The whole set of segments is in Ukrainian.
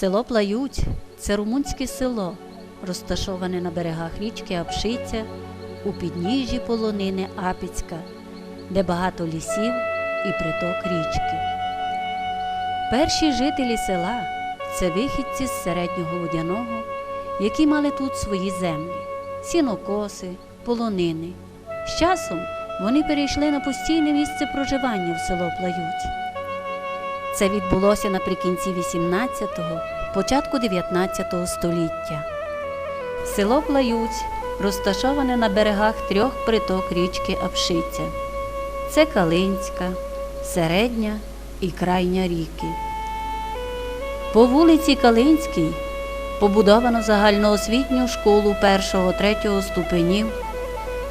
Село Плають це румунське село, розташоване на берегах річки Апшиця у підніжжі полонини Апіцька, де багато лісів і приток річки. Перші жителі села це вихідці з середнього водяного, які мали тут свої землі, сінокоси, полонини. З часом вони перейшли на постійне місце проживання в село Плають. Це відбулося наприкінці 18-го, початку 19 століття. Село Плають розташоване на берегах трьох приток річки Апшиця. Це Калинська, Середня і Крайня ріки. По вулиці Калинській побудовано загальноосвітню школу 1-3 ступенів,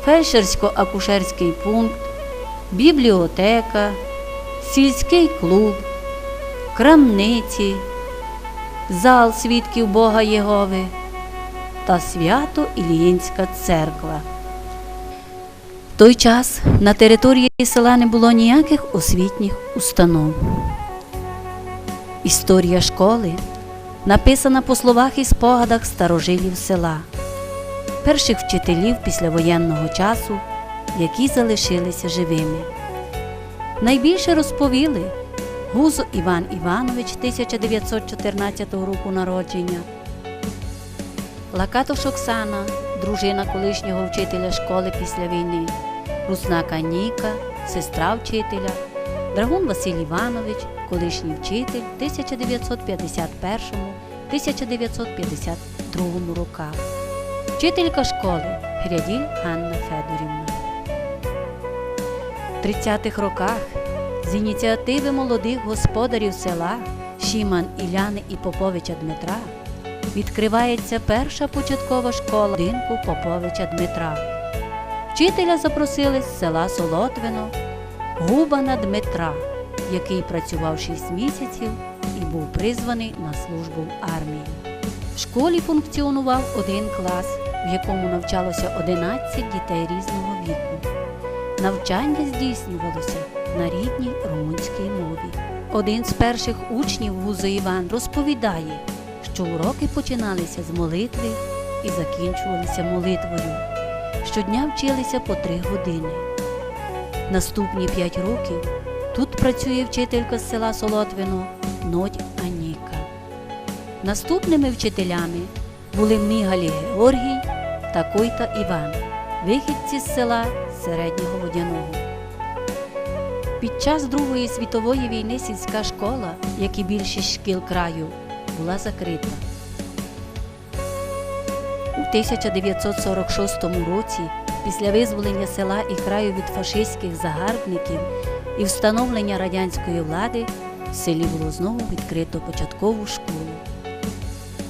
фельдшерсько-акушерський пункт, бібліотека, сільський клуб, крамниці, зал свідків Бога Єгови та свято Іліїнська церква. В той час на території села не було ніяких освітніх установ. Історія школи написана по словах і спогадах старожилів села, перших вчителів післявоєнного часу, які залишилися живими. Найбільше розповіли Гузо Іван Іванович 1914 року народження, Лакатош Оксана, дружина колишнього вчителя школи після війни, Руснака Ніка, сестра вчителя, Драгун Василь Іванович, колишній вчитель 1951-1952 роках, вчителька школи Гряділь Ганна Федорівна. В 30-х роках з ініціативи молодих господарів села Шіман Іляни і Поповича Дмитра відкривається перша початкова школа будинку Поповича Дмитра. Вчителя запросили з села Солотвино Губана Дмитра, який працював 6 місяців і був призваний на службу в армії. В школі функціонував один клас, в якому навчалося 11 дітей різного віку. Навчання здійснювалося на рідній румунській мові. Один з перших учнів Гузо Іван розповідає, що уроки починалися з молитви і закінчувалися молитвою. Щодня вчилися по три години. Наступні п'ять років тут працює вчителька з села Солотвино Нодь Аніка. Наступними вчителями були Мігалі Георгій та Койта Іван, вихідці з села Середнього Водяного. Під час Другої світової війни сільська школа, як і більшість шкіл краю, була закрита. У 1946 році, після визволення села і краю від фашистських загарбників і встановлення радянської влади, в селі було знову відкрито початкову школу.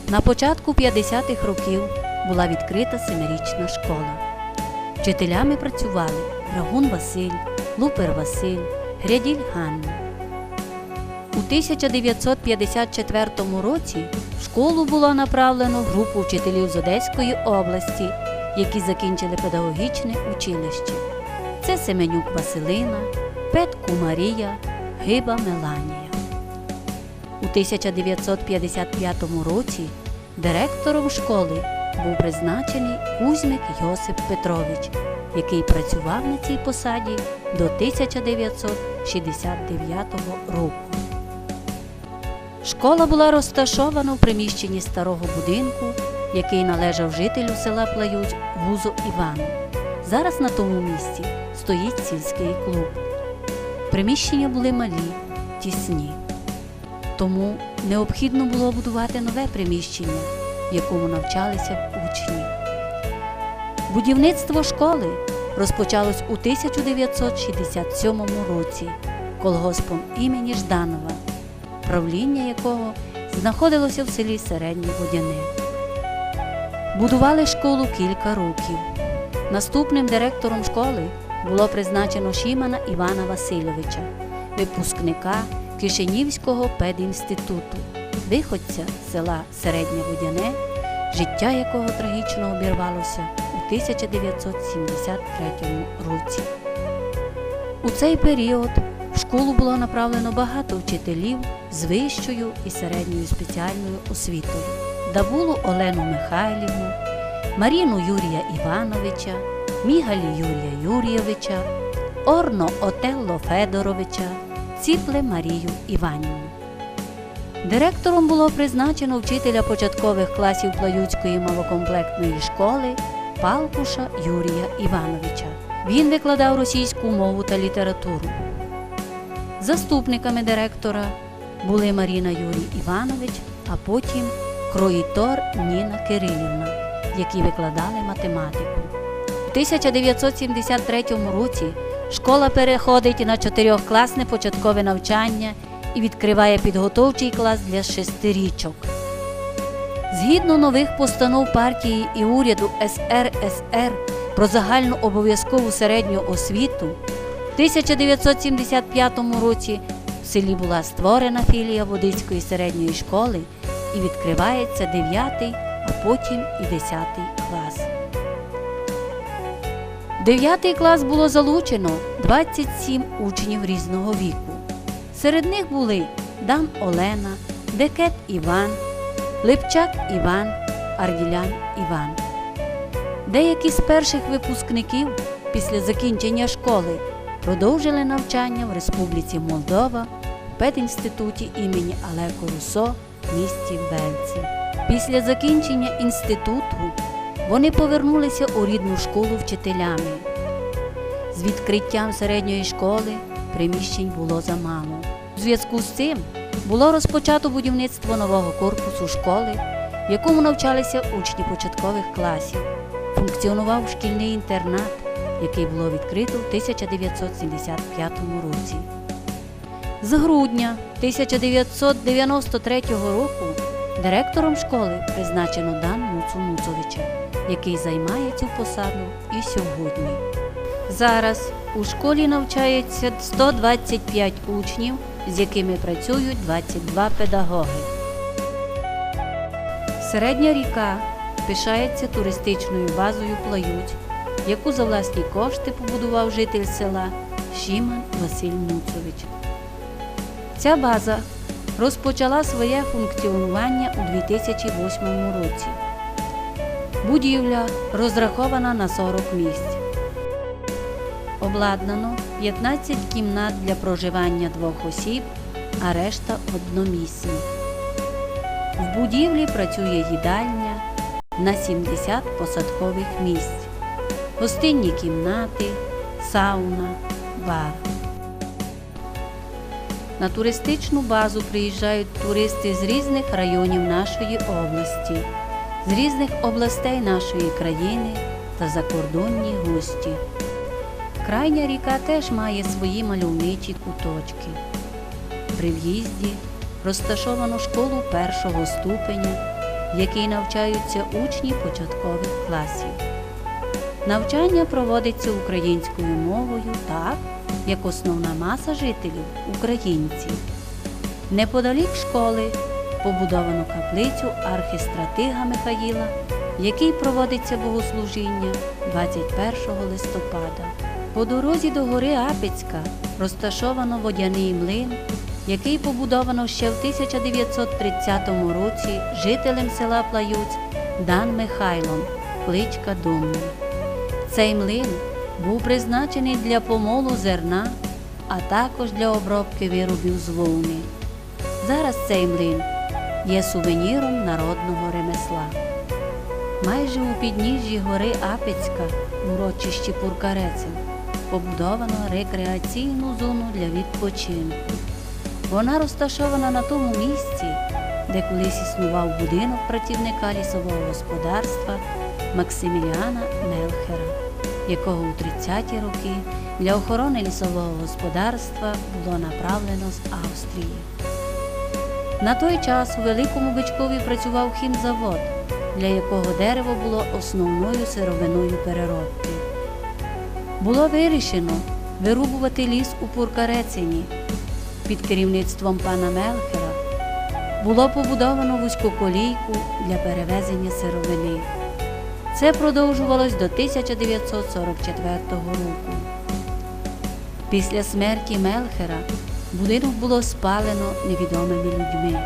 На початку 50-х років була відкрита семирічна школа. Вчителями працювали Драгун Василь, Лупер Василь, Гряділь Ганна. У 1954 році в школу було направлено групу вчителів з Одеської області, які закінчили педагогічне училище. Це Семенюк Василина, Петку Марія, Гиба Меланія. У 1955 році директором школи був призначений Кузьмик Йосип Петрович, який працював на цій посаді до 1969 року. Школа була розташована в приміщенні старого будинку, який належав жителю села Плають Гузо Івану. Зараз на тому місці стоїть сільський клуб. Приміщення були малі, тісні. Тому необхідно було будувати нове приміщення, в якому навчалися. Будівництво школи розпочалось у 1967 році колгоспом імені Жданова, правління якого знаходилося в селі Середнє Водяне. Будували школу кілька років. Наступним директором школи було призначено Шімана Івана Васильовича, випускника Кишинівського педінституту, виходця з села Середнє Водяне, життя якого трагічно обірвалося 1973 році. У цей період В школу було направлено багато вчителів з вищою і середньою спеціальною освітою. Давулу Олену Михайлівну, Маріну Юрія Івановича, Мігалі Юрія Юрійовича, Орно Отелло Федоровича, Ціпле Марію Іванівну. Директором було призначено вчителя початкових класів Плаюцької малокомплектної школи Палкуша Юрія Івановича. Він викладав російську мову та літературу. Заступниками директора були Маріна Юрій Іванович, а потім Кроїтор Ніна Кирилівна, які викладали математику. У 1973 році школа переходить на чотирьохкласне початкове навчання і відкриває підготовчий клас для шестирічок. Згідно нових постанов партії і уряду СРСР про загальну обов'язкову середню освіту, в 1975 році в селі була створена філія Водицької середньої школи і відкривається 9, а потім і 10 клас. В 9 клас було залучено 27 учнів різного віку. Серед них були Дам Олена, Декет Іван, Липчак Іван, Арділян Іван. Деякі з перших випускників після закінчення школи продовжили навчання в Республіці Молдова в педінституті імені Алеко Русо в місті Бельці. Після закінчення інституту вони повернулися у рідну школу вчителями. З відкриттям середньої школи приміщень було замало. У зв'язку з цим було розпочато будівництво нового корпусу школи, в якому навчалися учні початкових класів. Функціонував шкільний інтернат, який було відкрито в 1975 році. З грудня 1993 року директором школи призначено Дан Муцу Муцовича, який займає цю посаду і сьогодні. Зараз у школі навчається 125 учнів, з якими працюють 22 педагоги. Середня ріка пишається туристичною базою Плаюць, яку за власні кошти побудував житель села Шіман Василь Муцович. Ця база розпочала своє функціонування у 2008 році. Будівля розрахована на 40 місць. Обладнано 15 кімнат для проживання двох осіб, а решта одномісні. В будівлі працює їдальня на 70 посадкових місць, гостинні кімнати, сауна, бар. На туристичну базу приїжджають туристи з різних районів нашої області, з різних областей нашої країни та закордонні гості. Крайня ріка теж має свої мальовничі куточки. При в'їзді розташовано школу першого ступеня, в якій навчаються учні початкових класів. Навчання проводиться українською мовою так, як основна маса жителів українці. Неподалік школи побудовано каплицю архістратига Михаїла, в якій проводиться богослужіння 21 листопада. По дорозі до гори Апецька розташовано водяний млин, який побудовано ще в 1930 році жителем села Плаюць Дан Михайлом, кличка Домний. Цей млин був призначений для помолу зерна, а також для обробки виробів з вовни. Зараз цей млин є сувеніром народного ремесла. Майже у підніжжі гори Апецька, урочищі Пуркарецин, побудовано рекреаційну зону для відпочинку. Вона розташована на тому місці, де колись існував будинок працівника лісового господарства Максиміліана Мелхера, якого у 30-ті роки для охорони лісового господарства було направлено з Австрії. На той час у Великому Бичкові працював хімзавод, для якого дерево було основною сировиною переробки. Було вирішено вирубувати ліс у Пуркарецині. Під керівництвом пана Мелхера було побудовано вузькоколійку для перевезення сировини. Це продовжувалось до 1944 року. Після смерті Мелхера будинок було спалено невідомими людьми.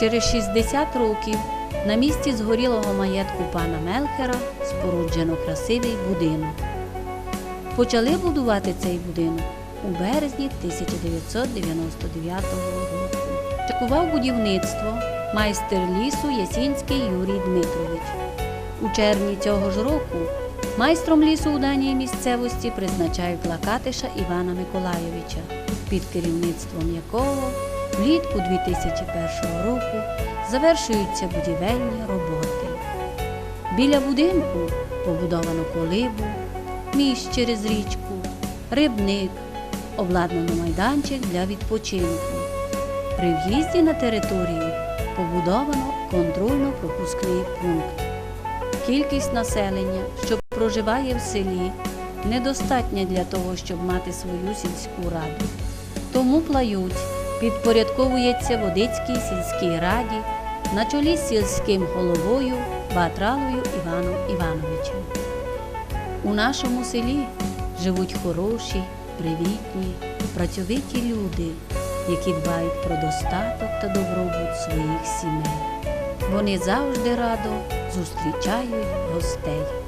Через 60 років на місці згорілого маєтку пана Мелхера споруджено красивий будинок. Почали будувати цей будинок у березні 1999 року. Чекував будівництво майстер лісу Ясінський Юрій Дмитрович. У червні цього ж року майстром лісу у даній місцевості призначають Лакатиша Івана Миколайовича, під керівництвом якого влітку 2001 року завершуються будівельні роботи. Біля будинку побудовано колибу, міст через річку, рибник, обладнано майданчик для відпочинку. При в'їзді на територію побудовано контрольно-пропускний пункт. Кількість населення, що проживає в селі, недостатня для того, щоб мати свою сільську раду. Тому плають підпорядковується Водицькій сільській раді на чолі з сільським головою Батралою Іваном Івановичем. У нашому селі живуть хороші, привітні, працьовиті люди, які дбають про достаток та добробут своїх сімей. Вони завжди радо зустрічають гостей.